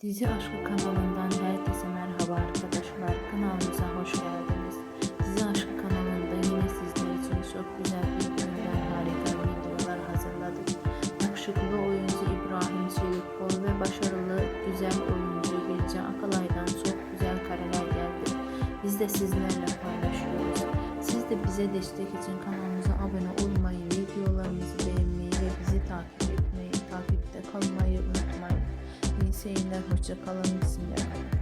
Dizi Aşkı kanalından herkese merhaba arkadaşlar. Kanalımıza hoş geldiniz. Dizi Aşkı kanalında yine sizler için çok güzel videolar, harika videolar hazırladık. Yakışıklı oyuncu İbrahim Çelikbol ve başarılı güzel oyuncu Birce Akalay'dan çok güzel kareler geldi. Biz de sizlerle paylaşıyoruz. Siz de bize destek için kanalımıza abone olmayı, seyirler, hoşça kalın, bismillah.